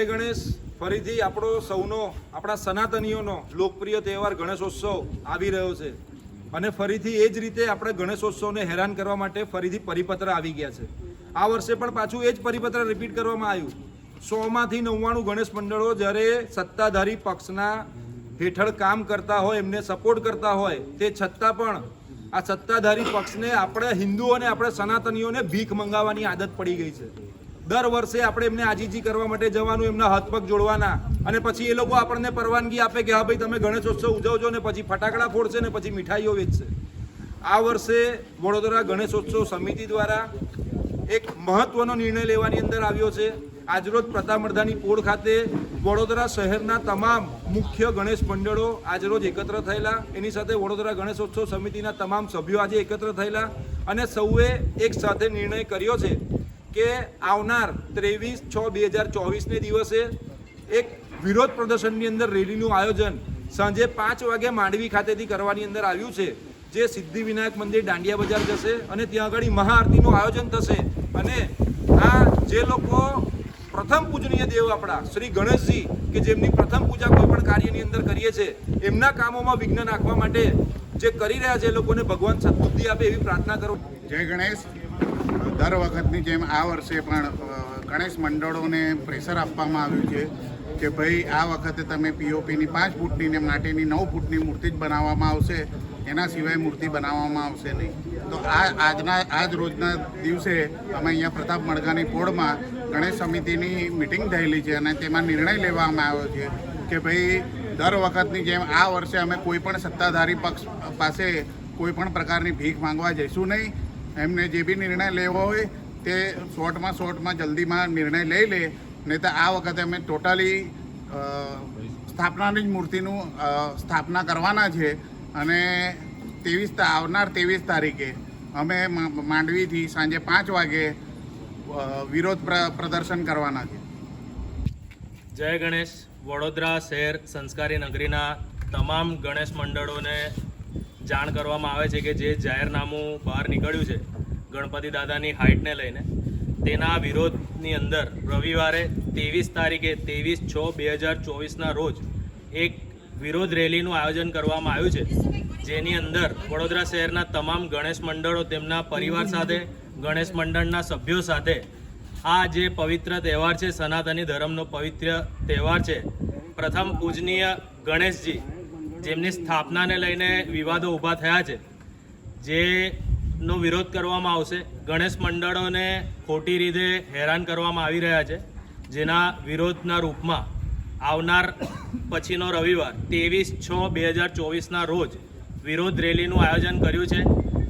જય ગણેશ. ફરીથી આપણો સૌનો, આપણા સનાતનીઓનો લોકપ્રિય તહેવાર ગણેશોત્સવ આવી રહ્યો છે. અને ફરીથી એ જ રીતે આપણે ગણેશોત્સવને હેરાન કરવા માટે ફરીથી પરિપત્ર આવી ગયા છે. આ વર્ષે પણ પાછું એ જ પરિપત્ર રિપીટ કરવામાં આવ્યું. સોમાંથી નવ્વાણું ગણેશ મંડળો જ્યારે સત્તાધારી પક્ષના હેઠળ કામ કરતા હોય, એમને સપોર્ટ કરતા હોય, તે છતાં પણ આ સત્તાધારી પક્ષને આપણે હિન્દુઓને આપણે સનાતનીઓને ભીખ મંગાવવાની આદત પડી ગઈ છે. દર વર્ષે આપણે એમને આજીજી કરવા માટે જવાનું, એમના હાથપગ જોડવાના. અને પછી એ લોકો આપણને પરવાનગી આપે કે હા ભાઈ, તમે ગણેશોત્સવ ઉજવજો ને પછી ફટાકડા ફોડશે ને પછી મીઠાઈઓ વેચશે. આ વર્ષે વડોદરા ગણેશોત્સવ સમિતિ દ્વારા એક મહત્વનો નિર્ણય લેવાની અંદર આવ્યો છે. આજરોજ પ્રતાપમર્ધાની પોળ ખાતે વડોદરા શહેરના તમામ મુખ્ય ગણેશ મંડળો આજરોજ એકત્ર થયેલા. એની સાથે વડોદરા ગણેશોત્સવ સમિતિના તમામ સભ્યો આજે એકત્ર થયેલા. અને સૌએ એક સાથે નિર્ણય કર્યો છે. કે આવનાર ત્રેવીસ છ બે હજાર ચોવીસને દિવસે એક વિરોધ પ્રદર્શનની અંદર રેલીનું આયોજન સાંજે પાંચ વાગે માંડવી ખાતેથી કરવાની અંદર આવ્યું છે, જે સિદ્ધિવિનાયક મંદિર દાંડિયા બજાર જશે અને ત્યાં આગળ મહાઆરતીનું આયોજન થશે. અને આ જે લોકો પ્રથમ પૂજનીય દેવ આપણા, શ્રી ગણેશજી, કે જેમની પ્રથમ પૂજા કોઈ પણ કાર્યની અંદર કરીએ છે, એમના કામોમાં વિઘ્ન નાખવા માટે જે કરી રહ્યા છે એ લોકોને ભગવાન સદબુદ્ધિ આપે એવી પ્રાર્થના કરો જય ગણેશ. દર વખતની જેમ આ વર્ષે પણ ગણેશ મંડળોને પ્રેશર આપવામાં આવ્યું છે કે ભાઈ આ વખતે તમે પીઓપીની પાંચ ફૂટની ને માટીની નવ ફૂટની મૂર્તિ જ બનાવવામાં આવશે. એના સિવાય મૂર્તિ બનાવવામાં આવશે નહીં. તો આ આજના, આજ રોજના દિવસે અમે અહીંયા પ્રતાપ મણગાની પોળમાં ગણેશ સમિતિની મિટિંગ થયેલી છે અને તેમાં નિર્ણય લેવામાં આવ્યો છે કે ભાઈ દર વખતની જેમ આ વર્ષે અમે કોઈ પણ સત્તાધારી પક્ષ પાસે કોઈ પણ પ્રકારની ભીખ માંગવા જઈશું નહીં. એમને જે બી નિર્ણય લેવો હોય તે શોર્ટમાં શોર્ટમાં જલ્દીમાં નિર્ણય લઈ લે. નહીં તો આ વખતે અમે ટોટલી સ્થાપનાની જ મૂર્તિનું સ્થાપના કરવાના છે. અને ત્રેવીસ આવનાર ત્રેવીસ તારીખે અમે માંડવીથી સાંજે પાંચ વાગે વિરોધ પ્ર- પ્રદર્શન કરવાના છે. જય ગણેશ. વડોદરા શહેર સંસ્કારી નગરીના તમામ ગણેશ મંડળોને જાણ કરવામાં આવે છે કે જે જાહેરનામું બહાર નીકળ્યું છે ગણપતિ દાદાની હાઇટને લઈને, તેના વિરોધની અંદર રવિવારે ત્રેવીસ તારીખે ત્રેવીસ છ બે હજાર ચોવીસના રોજ એક વિરોધ રેલીનું આયોજન કરવામાં આવ્યું છે, જેની અંદર વડોદરા શહેરના તમામ ગણેશ મંડળો, તેમના પરિવાર સાથે, ગણેશ મંડળના સભ્યો સાથે આ જે પવિત્ર તહેવાર છે, સનાતની ધર્મનો પવિત્ર તહેવાર છે, પ્રથમ પૂજનીય ગણેશજી જેમની સ્થાપનાને લઈને વિવાદો ઊભા થયા છે, જેનો વિરોધ કરવામાં આવશે. ગણેશ મંડળોને ખોટી રીતે હેરાન કરવામાં આવી રહ્યા છે. જેના વિરોધના રૂપમાં આવનાર પછીનો રવિવાર, ત્રેવીસ છ બે હજાર ચોવીસના રોજ વિરોધ રેલીનું આયોજન કર્યું છે.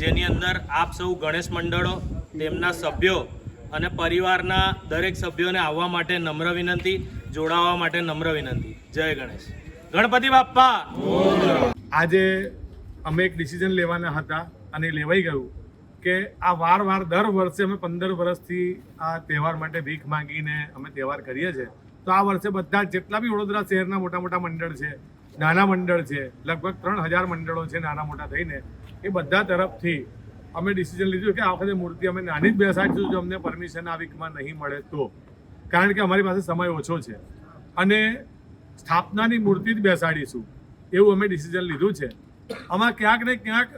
જેની અંદર આપ સૌ ગણેશ મંડળો, તેમના સભ્યો અને પરિવારના દરેક સભ્યોને આવવા માટે નમ્ર વિનંતી, જોડાવા માટે નમ્ર વિનંતી. જય ગણેશ. ગણપતિ બાપ્પા. આજે અમે એક ડિસિઝન લેવાના હતા અને લેવાઈ ગયું કે આ વાર વાર દર વર્ષે અમે પંદર વર્ષથી આ તહેવાર માટે ભીખ માંગીને અમે તહેવાર કરીએ છીએ. તો આ વર્ષે બધા જેટલા બી વડોદરા શહેરના મોટા મોટા મંડળ છે, નાના મંડળ છે, લગભગ ત્રણ હજાર મંડળો છે નાના મોટા થઈને, એ બધા તરફથી અમે ડિસિઝન લીધું કે આ વખતે મૂર્તિ અમે નાની જ બેસાડીશું જો અમને પરમિશન આ વીકમાં નહીં મળે તો. કારણ કે અમારી પાસે સમય ઓછો છે. અને સ્થાપનાની મૂર્તિ જ બેસાડીશું. એવું અમે ડિસિઝન લીધું છે. આમાં ક્યાંક ને ક્યાંક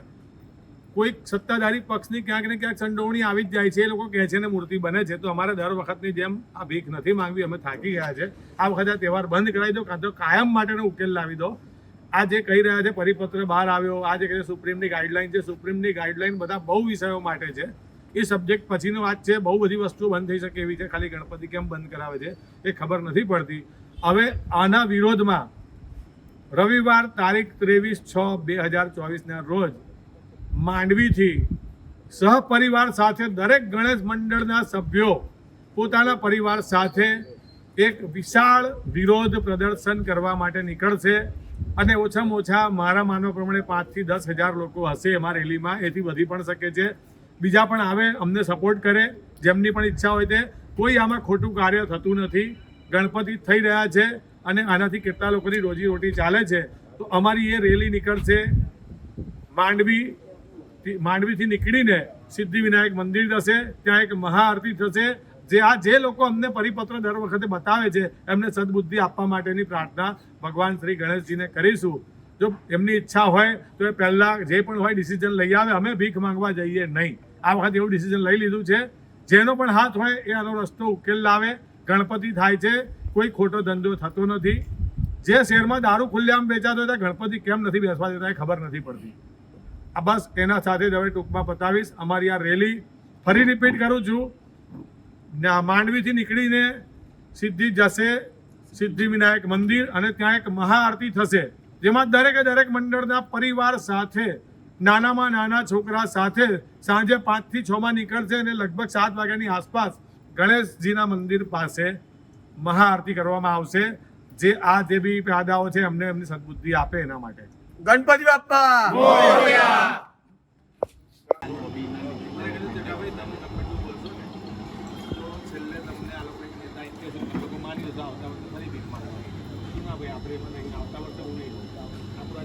કોઈક સત્તાધારી પક્ષની ક્યાંક ને ક્યાંક સંડોવણી આવી જ જાય છે. એ લોકો કહે છે ને મૂર્તિ બને છે. તો અમારે દર વખતની જેમ આ ભીખ નથી માંગવી, અમે થાકી ગયા છે. આ વખતે આ તહેવાર બંધ કરાવી દો કાં તો કાયમ માટેનો ઉકેલ લાવી દો. આ જે કહી રહ્યા છે, પરિપત્ર બહાર આવ્યો. આ જે કહે સુપ્રીમની ગાઈડલાઈન છે. સુપ્રીમની ગાઈડલાઈન બધા બહુ વિષયો માટે છે. એ સબ્જેક્ટ પછીની વાત છે. બહુ બધી વસ્તુઓ બંધ થઈ શકે એવી છે. ખાલી ગણપતિ કેમ બંધ કરાવે છે? એ ખબર નથી પડતી. હવે આના વિરોધમાં રવિવાર તારીખ ત્રેવીસ છ બે હજાર ચોવીસના રોજ માંડવીથી સહપરિવાર સાથે દરેક ગણેશ મંડળના સભ્યો પોતાના પરિવાર સાથે એક વિશાળ વિરોધ પ્રદર્શન કરવા માટે નીકળશે અને ઓછામાં ઓછા મારા માનવા પ્રમાણે પાંચથી દસ હજાર લોકો હશે એમાં રેલીમાં, એથી વધી પણ શકે છે. બીજા પણ આવે, અમને સપોર્ટ કરે. જેમની પણ ઈચ્છા હોય તે. કોઈ આમાં ખોટું કાર્ય થતું નથી. ગણપતિ થઈ રહ્યા છે અને આનાથી કેટલા લોકોની રોજીરોટી ચાલે છે. તો અમારી એ રેલી નીકળશે માંડવી માંડવીથી નીકળીને સિદ્ધિવિનાયક મંદિર જશે ત્યાં એક મહાઆરતી થશે, જે આ જે લોકો અમને પરિપત્ર દર વખતે બતાવે છે, એમને સદબુદ્ધિ આપવા માટેની પ્રાર્થના ભગવાન શ્રી ગણેશજીને કરીશું. જો એમની ઈચ્છા હોય, તો એ પહેલાં જે પણ હોય ડિસિઝન લઈ આવે, અમે ભીખ માંગવા જઈએ નહીં. આ વખતે એવું ડિસિઝન લઈ લીધું છે. જેનો પણ હાથ હોય, એ આનો રસ્તો ઉકેલ લાવે. ગણપતિ થાય છે, કોઈ ખોટો ધંધો થતો નથી. જે શહેરમાં દારૂ ખુલ્લેઆમ વેચાતો ત્યાં ગણપતિ કેમ નથી બેસવા દેતા એ ખબર નથી પડતી. આ બસ એના સાથે જ હવે ટૂંકમાં બતાવીશ અમારી આ રેલી ફરી રિપીટ કરું છું. માંડવીથી નીકળીને સિદ્ધિ જશે, સિદ્ધિવિનાયક મંદિર અને ત્યાં એક મહાઆરતી થશે, જેમાં દરેકે દરેક મંડળના પરિવાર સાથે, નાનામાં નાના છોકરા સાથે સાંજે પાંચથી છમાં નીકળશે અને લગભગ સાત વાગ્યાની આસપાસ ગણેશજીના મંદિર પાસે મહાઆરતી કરવામાં આવશે. જે આ જે બી પ્યાદાઓ છે એમને એમની સદબુદ્ધિ આપે એના માટે. ગણપતિ બાપ્પા!